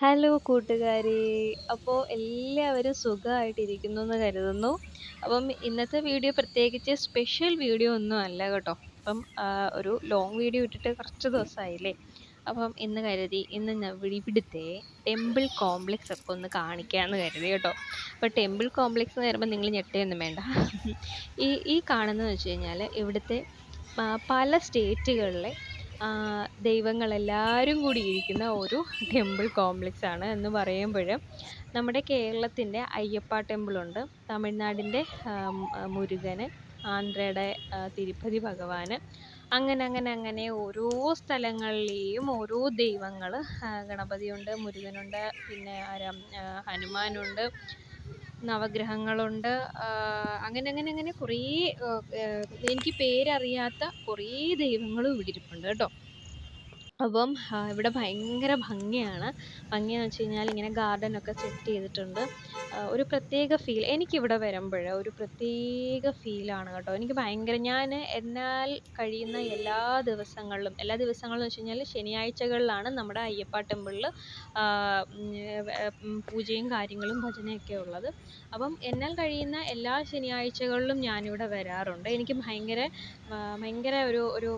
Hello കൂട്ടുകാരെ. അപ്പോൾ എല്ലാവരും സുഖമായിട്ടിരിക്കുന്നു എന്ന് കരുതുന്നു. അപ്പം ഇന്നത്തെ വീഡിയോ പ്രത്യേകിച്ച് സ്പെഷ്യൽ വീഡിയോ ഒന്നും അല്ല കേട്ടോ. അപ്പം ഒരു ലോങ് വീഡിയോ ഇട്ടിട്ട് കുറച്ച് ദിവസമായില്ലേ? അപ്പം ഇന്ന് കരുതി ഇന്ന് ഇവിടുത്തെ ടെമ്പിൾ കോംപ്ലക്സ് ഒക്കെ ഒന്ന് കാണിക്കാമെന്ന് കരുതി കേട്ടോ. അപ്പോൾ ടെമ്പിൾ കോംപ്ലക്സ് എന്ന് പറയുമ്പോൾ നിങ്ങൾ ഞെട്ടിയൊന്നും വേണ്ട. ഈ ഈ കാണുന്നതെന്ന് വെച്ച് കഴിഞ്ഞാൽ ഇവിടുത്തെ പല സ്റ്റേറ്റുകളിലെ ദൈവങ്ങളെല്ലാവരും കൂടി ഇരിക്കുന്ന ഒരു ടെമ്പിൾ കോംപ്ലക്സ് ആണ് എന്ന് പറയുമ്പോൾ നമ്മുടെ കേരളത്തിന്റെ അയ്യപ്പ ടെമ്പിളുണ്ട് തമിഴ്നാടിന്റെ മുരുകന് ആന്ധ്രയുടെ തിരുപ്പതി ഭഗവാന്. അങ്ങനെ അങ്ങനെ അങ്ങനെ ഓരോ സ്ഥലങ്ങളിലെയും ഓരോ ദൈവങ്ങൾ ഗണപതിയുണ്ട് മുരുകനുണ്ട് പിന്നെ ആരാ ഹനുമാനുണ്ട് നവഗ്രഹങ്ങളുണ്ട്. അങ്ങനെ അങ്ങനെ അങ്ങനെ കുറേ എനിക്ക് പേരറിയാത്ത കുറേ ദൈവങ്ങളും ഇവിടെ ഇരിപ്പുണ്ട് കേട്ടോ. അപ്പം ഇവിടെ ഭയങ്കര ഭംഗിയാണ്. ഭംഗിയെന്ന് വെച്ച് കഴിഞ്ഞാൽ ഇങ്ങനെ ഗാർഡനൊക്കെ സെറ്റ് ചെയ്തിട്ടുണ്ട്. ഒരു പ്രത്യേക ഫീൽ എനിക്കിവിടെ വരുമ്പോൾ ഒരു പ്രത്യേക ഫീലാണ് കേട്ടോ. എനിക്ക് ഭയങ്കര ഞാൻ എന്നാൽ കഴിയുന്ന എല്ലാ ദിവസങ്ങളിലും എല്ലാ ദിവസങ്ങളും എന്ന് വെച്ച് കഴിഞ്ഞാൽ ശനിയാഴ്ചകളിലാണ് നമ്മുടെ അയ്യപ്പ ടെമ്പിളിൽ പൂജയും കാര്യങ്ങളും ഭജനയൊക്കെ ഉള്ളത്. അപ്പം എന്നാൽ കഴിയുന്ന എല്ലാ ശനിയാഴ്ചകളിലും ഞാനിവിടെ വരാറുണ്ട്. എനിക്ക് ഭയങ്കര ഭയങ്കര ഒരു ഒരു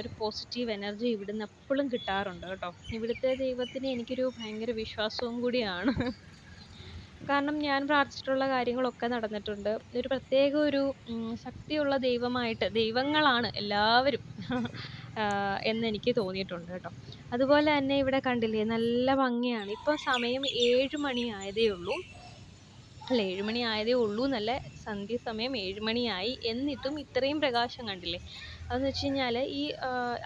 ഒരു പോസിറ്റീവ് എനർജി ഇവിടുന്ന് എപ്പോഴും കിട്ടാറുണ്ട് കേട്ടോ. ഇവിടുത്തെ ദൈവത്തിന് എനിക്കൊരു ഭയങ്കര വിശ്വാസവും കൂടിയാണ്. കാരണം ഞാൻ പ്രാർത്ഥിച്ചിട്ടുള്ള കാര്യങ്ങളൊക്കെ നടന്നിട്ടുണ്ട്. ഒരു പ്രത്യേക ഒരു ശക്തിയുള്ള ദൈവമായിട്ട് ദൈവങ്ങളാണ് എല്ലാവരും എന്ന് എന്നെനിക്ക് തോന്നിയിട്ടുണ്ട് കേട്ടോ. അതുപോലെ തന്നെ ഇവിടെ കണ്ടില്ലേ നല്ല ഭംഗിയാണ്. ഇപ്പോൾ സമയം ഏഴ് മണി ആയതേ ഉള്ളൂ. അല്ല ഏഴ് മണി ആയതേ ഉള്ളൂ എന്നല്ല സന്ധ്യ സമയം ഏഴ് മണിയായി എന്നിട്ടും ഇത്രയും പ്രകാശം കണ്ടില്ലേ? അതെന്ന് വെച്ച് കഴിഞ്ഞാൽ ഈ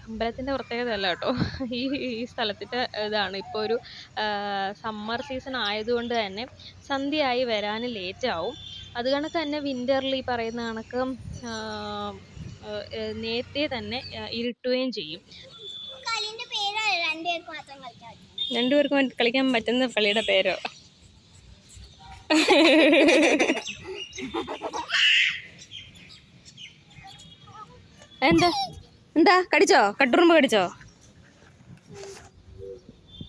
അമ്പലത്തിന്റെ പ്രത്യേകത അല്ല കേട്ടോ. ഈ ഈ സ്ഥലത്തിന്റെ ഇതാണ്. ഇപ്പോൾ ഒരു സമ്മർ സീസൺ ആയതുകൊണ്ട് തന്നെ സന്ധ്യയായി വരാൻ ലേറ്റ് ആവും. അത് കണക്ക് തന്നെ വിന്ററിൽ ഈ പറയുന്ന കണക്ക് നേരത്തെ തന്നെ ഇരുട്ടുകയും ചെയ്യും. രണ്ടുപേർക്കും കളിക്കാൻ പറ്റുന്ന കളിയുടെ പേരോ? എന്താ എന്താ കടിച്ചോ? കട്ടുറുമ്പ് കടിച്ചോ?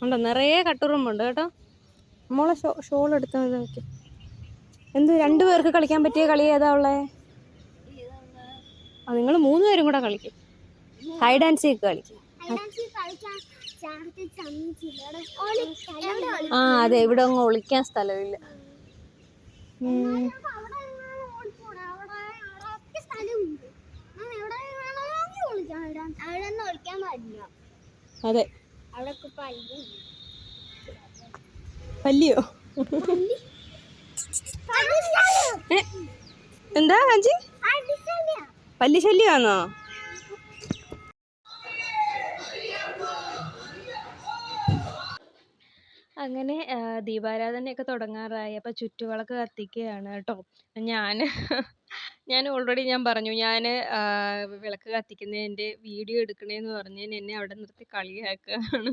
ഉണ്ടോ നിറയെ കട്ടുറുമ്പുണ്ട് കേട്ടോ. മോളെ ഷോ ഷോൾ എടുത്ത് നോക്കി എന്ത് രണ്ടു പേർക്ക് കളിക്കാൻ പറ്റിയ കളി ഏതാ ഉള്ളേ? ആ നിങ്ങൾ മൂന്ന് പേരും കൂടെ കളിക്കും. ഹൈഡ് ആൻഡ് സീക്ക് കളിക്കും. ആ അതെ ഇവിടെ ഒന്നും ഒളിക്കാൻ സ്ഥലമില്ല ഉം. അവിടെ എങ്ങാനും ഓടിപ്പോണം. അവിടെ അവിടെയൊക്കെ സ്ഥലമുണ്ട്. ആ, എവിടെ വേണമെങ്കിൽ ഒളിക്കാം. അവിടെ- അവിടെ ഒന്നും ഒളിക്കാൻ പാടില്ല. അതെ. പല്ലിയോ. എന്താ അജി പല്ലിശല്യം. പല്ലി ശല്യമാണോ അങ്ങനെ ദീപാരാധനയൊക്കെ തുടങ്ങാറായി. അപ്പോൾ ചുറ്റുവിളക്ക് കത്തിക്കുകയാണ് കേട്ടോ. ഞാൻ ഞാൻ ഓൾറെഡി ഞാൻ പറഞ്ഞു ഞാൻ വിളക്ക് കത്തിക്കുന്നതിന്റെ വീഡിയോ എടുക്കണേന്ന് പറഞ്ഞതിന് എന്നെ അവിടെ നിർത്തി കളിയാക്കുകയാണ്.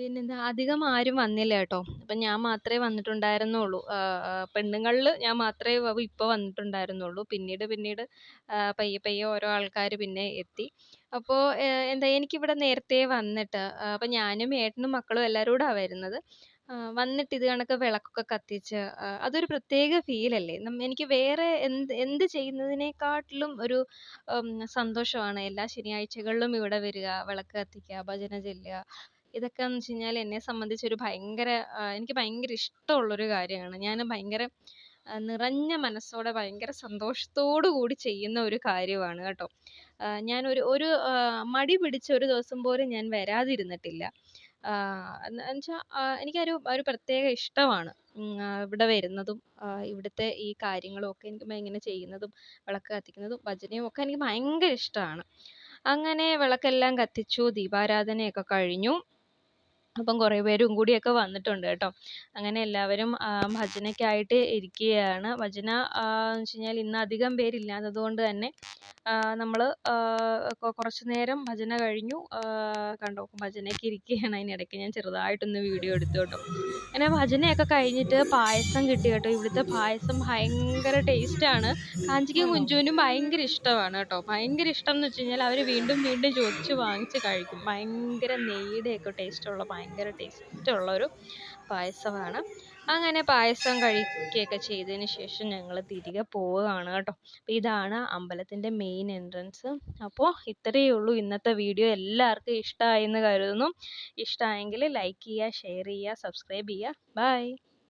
പിന്നെന്താ അധികം ആരും വന്നില്ല കേട്ടോ. അപ്പം ഞാൻ മാത്രമേ വന്നിട്ടുണ്ടായിരുന്നുള്ളൂ. പെണ്ണുങ്ങളിൽ ഞാൻ മാത്രമേ ഇപ്പോൾ വന്നിട്ടുണ്ടായിരുന്നുള്ളൂ. പിന്നീട് പിന്നീട് പയ്യെ പയ്യെ ഓരോ ആൾക്കാർ പിന്നെ എത്തി. അപ്പോൾ എന്താ എനിക്കിവിടെ നേരത്തെ വന്നിട്ട് അപ്പം ഞാനും ഏട്ടനും മക്കളും എല്ലാവരും കൂടെ വരുന്നത്. വന്നിട്ട് ഇത് കണക്ക് വിളക്കൊക്കെ കത്തിച്ച് അതൊരു പ്രത്യേക ഫീലല്ലേ എനിക്ക് വേറെ എന്ത് എന്ത് ചെയ്യുന്നതിനേക്കാട്ടിലും ഒരു സന്തോഷമാണ്. എല്ലാ ശനിയാഴ്ചകളിലും ഇവിടെ വരിക വിളക്ക് കത്തിക്കുക ഭജന ചൊല്ലുക ഇതൊക്കെ എന്ന് വെച്ച് കഴിഞ്ഞാൽ എന്നെ സംബന്ധിച്ച് ഒരു ഭയങ്കര എനിക്ക് ഭയങ്കര ഇഷ്ടമുള്ളൊരു കാര്യമാണ്. ഞാൻ ഭയങ്കര നിറഞ്ഞ മനസ്സോടെ ഭയങ്കര സന്തോഷത്തോടു കൂടി ചെയ്യുന്ന ഒരു കാര്യമാണ് കേട്ടോ. ഞാൻ ഒരു ഒരു മടി പിടിച്ച ഒരു ദിവസം പോലും ഞാൻ വരാതിരുന്നിട്ടില്ല. എന്നുവെച്ചാൽ എനിക്കൊരു ഒരു പ്രത്യേക ഇഷ്ടമാണ്. ഇവിടെ വരുന്നതും ഇവിടുത്തെ ഈ കാര്യങ്ങളും ഒക്കെ എനിക്ക് ഇങ്ങനെ ചെയ്യുന്നതും വിളക്ക് കത്തിക്കുന്നതും ഭജനയും ഒക്കെ എനിക്ക് ഭയങ്കര ഇഷ്ടമാണ്. അങ്ങനെ വിളക്കെല്ലാം കത്തിച്ചു ദീപാരാധനയൊക്കെ കഴിഞ്ഞു. അപ്പം കുറേ പേരും കൂടിയൊക്കെ വന്നിട്ടുണ്ട് കേട്ടോ. അങ്ങനെ എല്ലാവരും ഭജനയ്ക്കായിട്ട് ഇരിക്കുകയാണ്. ഭജന എന്ന് വെച്ച് കഴിഞ്ഞാൽ ഇന്ന് അധികം പേരില്ലാത്തത് കൊണ്ട് തന്നെ നമ്മൾ കുറച്ച് നേരം ഭജന കഴിഞ്ഞു. കണ്ടോ ഭജനയ്ക്ക് ഇരിക്കുകയാണ് അതിനിടയ്ക്ക് ഞാൻ ചെറുതായിട്ടൊന്ന് വീഡിയോ എടുത്തു കേട്ടോ. അങ്ങനെ ഭജനയൊക്കെ കഴിഞ്ഞിട്ട് പായസം കിട്ടി കേട്ടോ. ഇവിടുത്തെ പായസം ഭയങ്കര ടേസ്റ്റാണ്. കാഞ്ചിക്കും കുഞ്ചുവിനും ഭയങ്കര ഇഷ്ടമാണ് കേട്ടോ. ഭയങ്കര ഇഷ്ടം എന്ന് വെച്ച് കഴിഞ്ഞാൽ അവർ വീണ്ടും വീണ്ടും ചോദിച്ച് വാങ്ങിച്ച് കഴിക്കും. ഭയങ്കര നെയ്യുടെയൊക്കെ ടേസ്റ്റുള്ള ഭയങ്കര ഭയങ്കര ടേസ്റ്റുള്ളൊരു പായസമാണ്. അങ്ങനെ പായസം കഴിക്കുകയൊക്കെ ചെയ്തതിന് ശേഷം ഞങ്ങൾ തിരികെ പോവുകയാണ് കേട്ടോ. അപ്പോൾ ഇതാണ് അമ്പലത്തിന്റെ മെയിൻ എൻട്രൻസ് അപ്പോൾ ഇത്രയേ ഉള്ളൂ ഇന്നത്തെ വീഡിയോ എല്ലാവർക്കും ഇഷ്ടമായി എന്ന് കരുതുന്നു. ഇഷ്ടമായെങ്കിൽ ലൈക്ക് ചെയ്യുക ഷെയർ ചെയ്യുക സബ്സ്ക്രൈബ് ചെയ്യുക. ബൈ